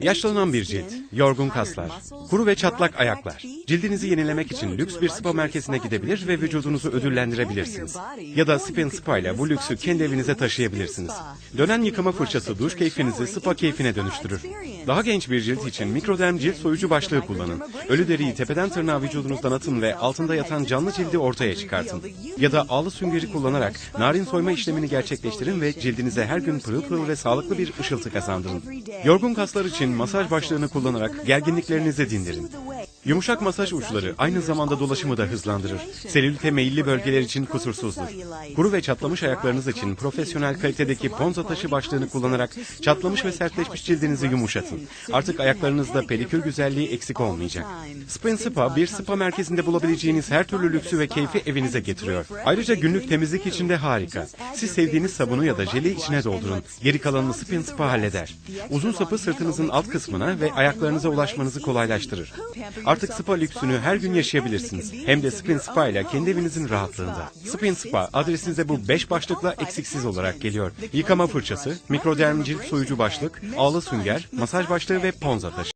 Yaşlanan bir cilt, yorgun kaslar, kuru ve çatlak ayaklar. Cildinizi yenilemek için lüks bir spa merkezine gidebilir ve vücudunuzu ödüllendirebilirsiniz. Ya da Spin Spa ile bu lüksü kendi evinize taşıyabilirsiniz. Dönen yıkama fırçası duş keyfinizi spa keyfine dönüştürür. Daha genç bir cilt için mikroderm cilt soyucu başlığı kullanın. Ölü deriyi tepeden tırnağa vücudunuzdan atın ve altında yatan canlı cildi ortaya çıkartın. Ya da ağlı süngeri kullanarak narin soyma işlemini gerçekleştirin ve cildinize her gün pırıl pırıl ve sağlıklı bir ışıltı kazandırın. Yorgun kaslar için masaj başlığını kullanarak gerginliklerinizi dindirin. Yumuşak masaj uçları aynı zamanda dolaşımı da hızlandırır. Selülite meyilli bölgeler için kusursuzdur. Kuru ve çatlamış ayaklarınız için profesyonel kalitedeki ponza taşı başlığını kullanarak çatlamış ve sertleşmiş cildinizi yumuşatın. Artık ayaklarınızda pelikür güzelliği eksik olmayacak. Spin Spa bir spa merkezinde bulabileceğiniz her türlü lüksü ve keyfi evinize getiriyor. Ayrıca günlük temizlik için de harika. Siz sevdiğiniz sabunu ya da jeli içine doldurun. Geri kalanını Spin Spa halleder. Uzun sapı sırtınızın alt kısmına ve ayaklarınıza ulaşmanızı kolaylaştırır. Artık spa lüksünü her gün yaşayabilirsiniz. Hem de Spin Spa ile kendi evinizin rahatlığında. Spin Spa adresinize bu 5 başlıkla eksiksiz olarak geliyor. Yıkama fırçası, mikroderm soyucu başlık, ağlı sünger, masaj başlığı ve ponza taşı.